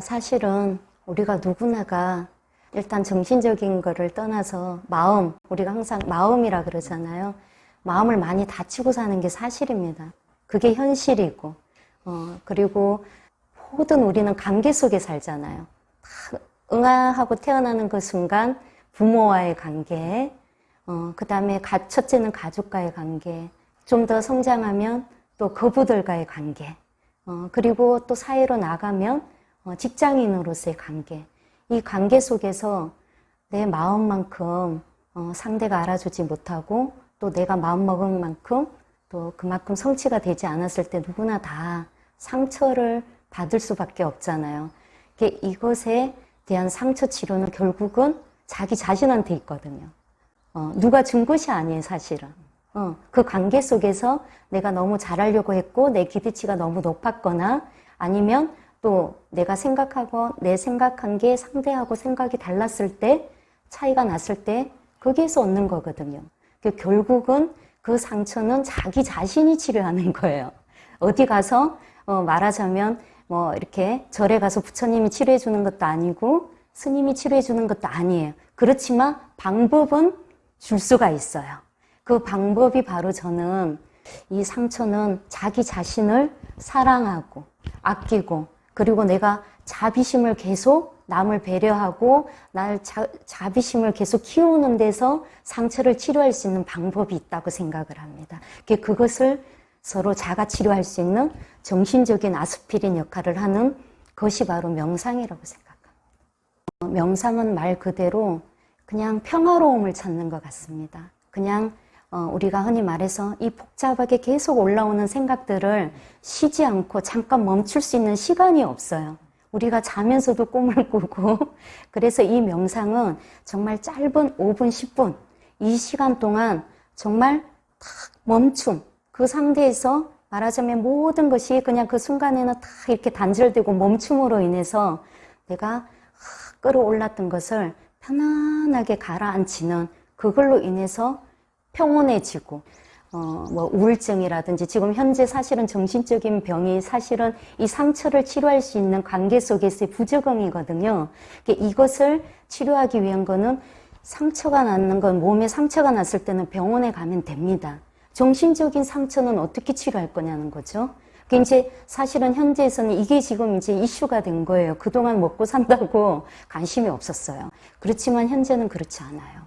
사실은 우리가 누구나가 일단 정신적인 거를 떠나서 마음, 우리가 항상 마음이라 그러잖아요. 마음을 많이 다치고 사는 게 사실입니다. 그게 현실이고, 어, 그리고 모든 우리는 관계 속에 살잖아요. 다 응아하고 태어나는 그 순간 부모와의 관계, 어, 그 다음에 첫째는 가족과의 관계, 좀 더 성장하면 또 거부들과의 관계, 어, 그리고 또 사회로 나가면 어, 직장인으로서의 관계. 이 관계 속에서 내 마음만큼 어, 상대가 알아주지 못하고 또 내가 마음먹은 만큼 또 그만큼 성취가 되지 않았을 때 누구나 다 상처를 받을 수밖에 없잖아요. 이것에 대한 상처 치료는 결국은 자기 자신한테 있거든요. 어, 누가 준 것이 아니에요, 사실은. 어, 그 관계 속에서 내가 너무 잘하려고 했고 내 기대치가 너무 높았거나 아니면 또 내가 생각하고 내 생각한 게 상대하고 생각이 달랐을 때 차이가 났을 때 거기에서 얻는 거거든요. 그 결국은 그 상처는 자기 자신이 치료하는 거예요. 어디 가서 어, 말하자면 뭐 이렇게 절에 가서 부처님이 치료해 주는 것도 아니고 스님이 치료해 주는 것도 아니에요. 그렇지만 방법은 줄 수가 있어요. 그 방법이 바로 저는 이 상처는 자기 자신을 사랑하고 아끼고 그리고 내가 자비심을 계속 남을 배려하고 날 자, 자비심을 계속 키우는 데서 상처를 치료할 수 있는 방법이 있다고 생각을 합니다. 그것을 서로 자가 치료할 수 있는 정신적인 아스피린 역할을 하는 것이 바로 명상이라고 생각합니다. 어, 명상은 말 그대로 그냥 평화로움을 찾는 것 같습니다. 그냥 어, 우리가 흔히 말해서 이 복잡하게 계속 올라오는 생각들을 쉬지 않고 잠깐 멈출 수 있는 시간이 없어요. 우리가 자면서도 꿈을 꾸고 그래서 이 명상은 정말 짧은 5분, 10분 이 시간 동안 정말 탁 멈춤 그 상태에서 말하자면 모든 것이 그냥 그 순간에는 다 이렇게 단절되고 멈춤으로 인해서 내가 끌어올랐던 것을 편안하게 가라앉히는 그걸로 인해서 평온해지고 어, 뭐 우울증이라든지 지금 현재 사실은 정신적인 병이 사실은 이 상처를 치료할 수 있는 관계 속에서의 부적응이거든요. 그러니까 이것을 치료하기 위한 거는 상처가 났는 건 몸에 상처가 났을 때는 병원에 가면 됩니다. 정신적인 상처는 어떻게 치료할 거냐는 거죠. 그 이제 사실은 현재에서는 이게 지금 이제 이슈가 된 거예요. 그동안 먹고 산다고 관심이 없었어요. 그렇지만 현재는 그렇지 않아요.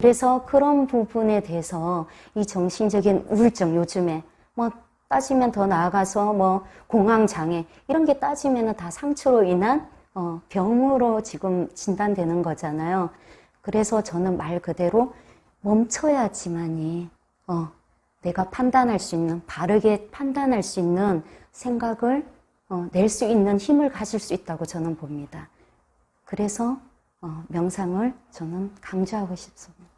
그래서 그런 부분에 대해서 이 정신적인 우울증 요즘에 뭐 따지면 더 나아가서 뭐 공황 장애 이런 게 따지면은 다 상처로 인한 어 병으로 지금 진단되는 거잖아요. 그래서 저는 말 그대로 멈춰야지만이 어 내가 판단할 수 있는 바르게 판단할 수 있는 생각을 어, 낼 수 있는 힘을 가질 수 있다고 저는 봅니다. 그래서 어, 명상을 저는 강조하고 싶습니다.